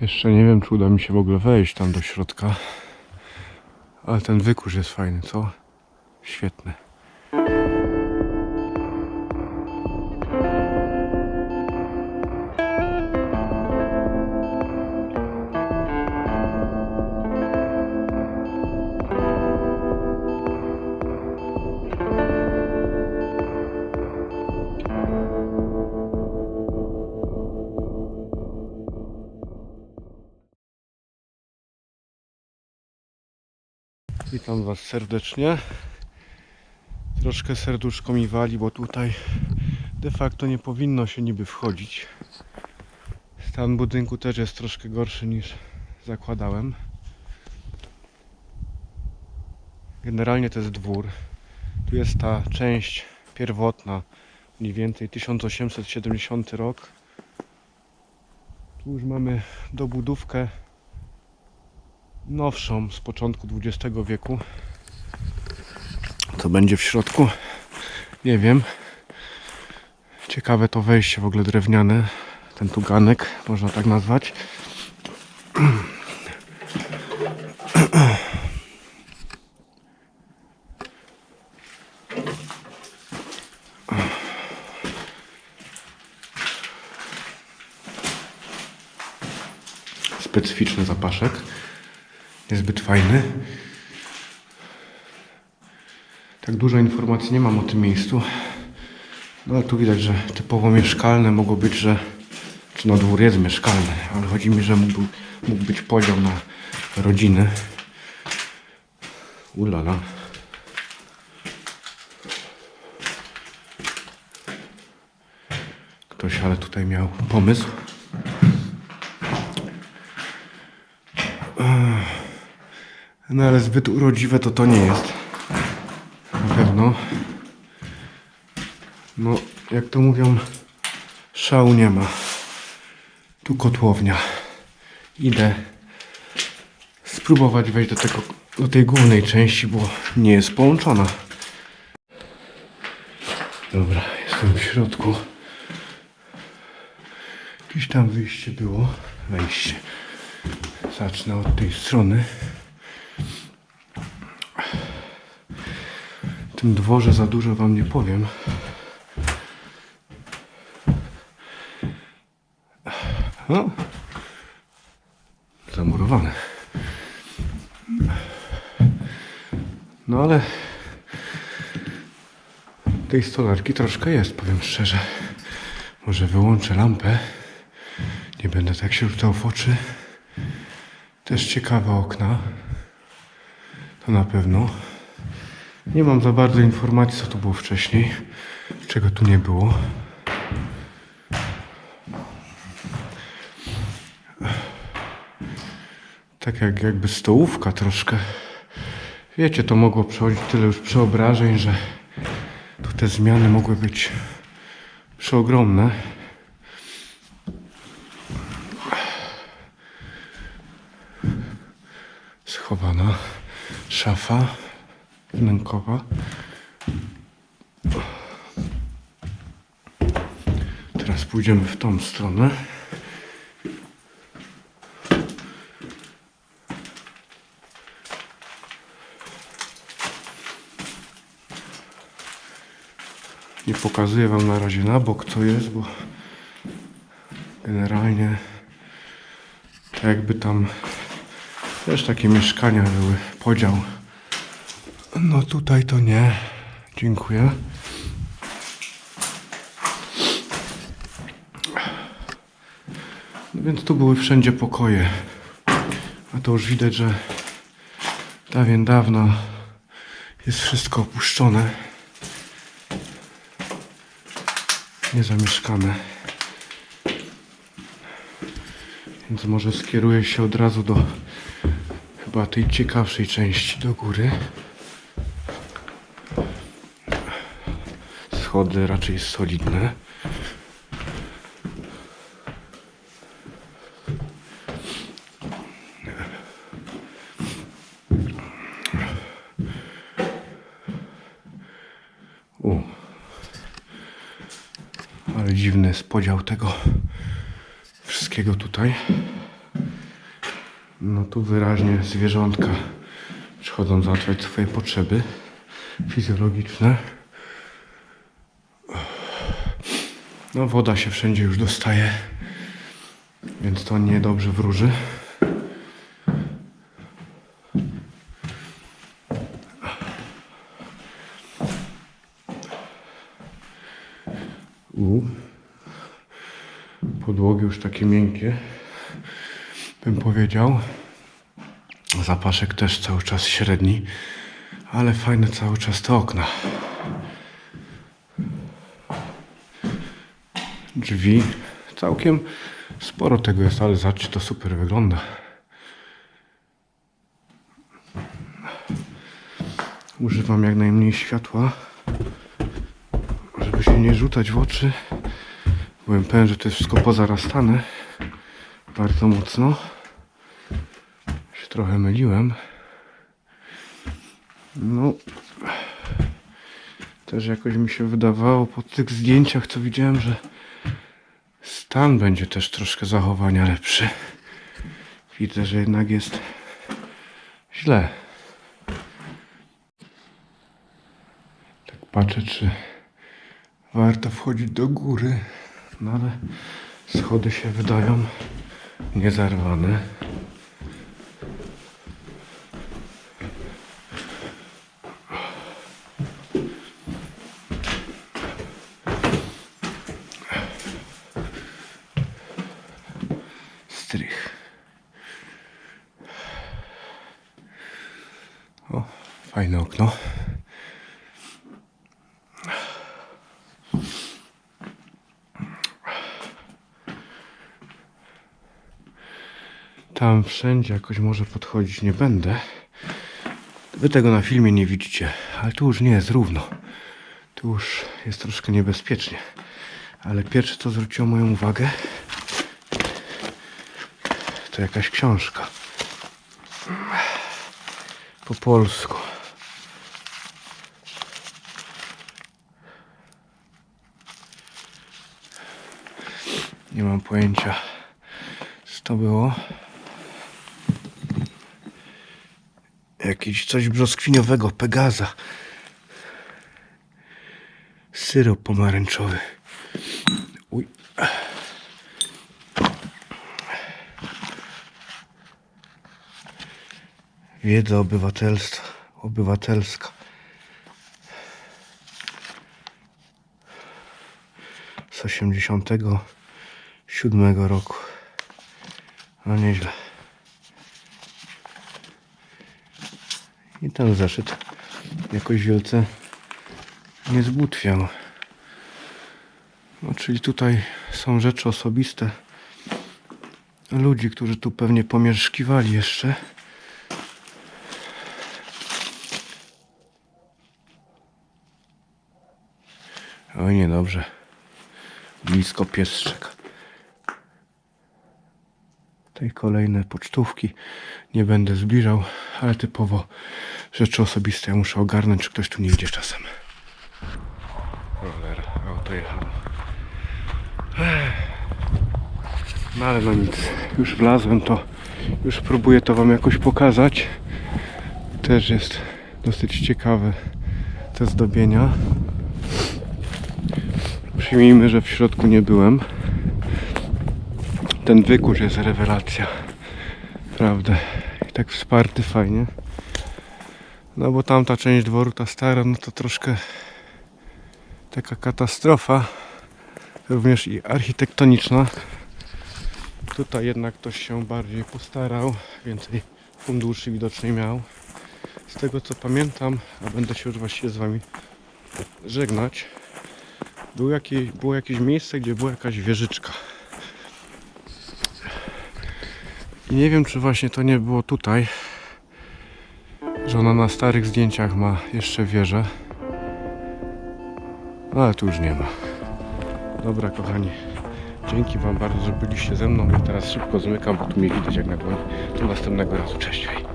Jeszcze nie wiem, czy uda mi się w ogóle wejść tam do środka. Ale ten wykurz jest fajny, co? Świetny. Witam Was serdecznie. Troszkę serduszko mi wali, bo tutaj de facto nie powinno się niby wchodzić. Stan budynku też jest troszkę gorszy niż zakładałem. Generalnie to jest dwór. Tu jest ta część pierwotna, mniej więcej 1870 rok. Tu już mamy dobudówkę nowszą z początku XX wieku. Co będzie w środku? Nie wiem. Ciekawe to wejście w ogóle drewniane. Ten tu ganek, można tak nazwać. Specyficzny zapaszek. Niezbyt fajny. Tak dużo informacji nie mam o tym miejscu. No ale tu widać, że typowo mieszkalne mogło być, że czy no dwór jest mieszkalny, ale chodzi mi, że mógł, mógł być podział na rodziny. Ulala. Ktoś ale tutaj miał pomysł. No ale zbyt urodziwe to to nie jest. Na pewno. No, jak to mówią, szału nie ma. Tu kotłownia. Idę spróbować wejść do, tego, do tej głównej części, bo nie jest połączona. Dobra, jestem w środku. Gdzieś tam wyjście było. Wejście. Zacznę od tej strony. Tym dworze za dużo wam nie powiem. No. Zamurowane. No ale tej stolarki troszkę jest, powiem szczerze. Może wyłączę lampę. Nie będę tak się rzucał w oczy. Też ciekawe okna. To na pewno. Nie mam za bardzo informacji, co tu było wcześniej. Czego tu nie było. Tak jak jakby stołówka troszkę. Wiecie, to mogło przechodzić tyle już przeobrażeń, że tu te zmiany mogły być przeogromne. Schowana szafa wnękowa. Teraz pójdziemy w tą stronę. Nie pokazuję wam na razie na bok co jest, bo generalnie jakby tam też takie mieszkania były, podział. No tutaj to nie. Dziękuję. No więc tu były wszędzie pokoje. A to już widać, że dawien dawno jest wszystko opuszczone. Niezamieszkane. Więc może skieruję się od razu do chyba tej ciekawszej części do góry. Schody raczej solidne. U. Ale dziwny jest podział tego wszystkiego tutaj. No tu wyraźnie zwierzątka przychodzą załatwiać swoje potrzeby fizjologiczne. No woda się wszędzie już dostaje, więc to niedobrze wróży. U. Podłogi już takie miękkie, bym powiedział. Zapaszek też cały czas średni, ale fajne cały czas te okna. Drzwi, całkiem sporo tego jest, ale zobaczcie, to super wygląda. Używam jak najmniej światła, żeby się nie rzucać w oczy. Byłem pewien, że to jest wszystko pozarastane bardzo mocno. Się trochę myliłem. No, też jakoś mi się wydawało po tych zdjęciach, co widziałem, że stan będzie też troszkę zachowania lepszy. Widzę, że jednak jest źle. Tak patrzę, czy warto wchodzić do góry, no ale schody się wydają niezarwane. Strych. O, fajne okno. Tam wszędzie jakoś może podchodzić nie będę. Wy tego na filmie nie widzicie, ale tu już nie jest równo. Tu już jest troszkę niebezpiecznie. Ale pierwsze co zwróciło moją uwagę to jakaś książka. Po polsku. Nie mam pojęcia, co to było. Jakiś coś brzoskwiniowego, Pegaza. Syrop pomarańczowy. Uj. Wiedza obywatelstwa, obywatelska. Z 87 roku. No nieźle. I ten zeszyt jakoś wielce nie zbutwiał. No, czyli tutaj są rzeczy osobiste ludzi, którzy tu pewnie pomieszkiwali jeszcze. Oj, niedobrze. Blisko pies szczeka. Tutaj kolejne pocztówki. Nie będę zbliżał, ale typowo rzeczy osobiste. Ja muszę ogarnąć, czy ktoś tu nie idzie czasem. Roller, auto jechało. Ech. No ale no nic, już wlazłem to, już próbuję to wam jakoś pokazać. Też jest dosyć ciekawe te zdobienia. Przyjmijmy, że w środku nie byłem. Ten wykurz jest rewelacja. Prawda. I tak wsparty fajnie. No bo tamta część dworu, ta stara, no to troszkę taka katastrofa. Również i architektoniczna. Tutaj jednak ktoś się bardziej postarał, więcej funduszy widocznie miał. Z tego co pamiętam, a będę się już właściwie z wami żegnać, był jakieś, było jakieś miejsce, gdzie była jakaś wieżyczka. I nie wiem, czy właśnie to nie było tutaj, że ona na starych zdjęciach ma jeszcze wieżę. No, Ale tu już nie ma. Dobra, kochani. Dzięki Wam bardzo, że byliście ze mną. Ja teraz szybko zmykam, bo tu mnie widać jak na. Do następnego razu. Cześć. Hej.